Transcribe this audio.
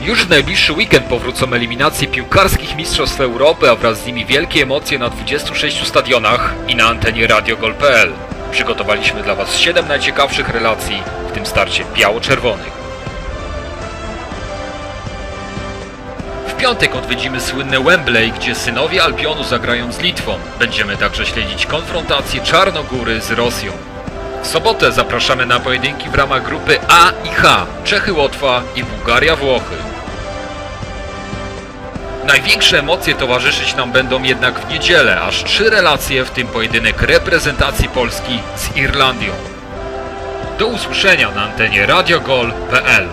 Już w najbliższy weekend powrócą eliminacje piłkarskich Mistrzostw Europy, a wraz z nimi wielkie emocje na 26 stadionach i na antenie radiogol.pl. Przygotowaliśmy dla Was 7 najciekawszych relacji w tym starcie biało-czerwonych. W piątek odwiedzimy słynne Wembley, gdzie synowie Albionu zagrają z Litwą. Będziemy także śledzić konfrontację Czarnogóry z Rosją. W sobotę zapraszamy na pojedynki w ramach grupy A i H Czechy Łotwa i Bułgaria Włochy. Największe emocje towarzyszyć nam będą jednak w niedzielę, aż trzy relacje, w tym pojedynek reprezentacji Polski z Irlandią. Do usłyszenia na antenie radiogol.pl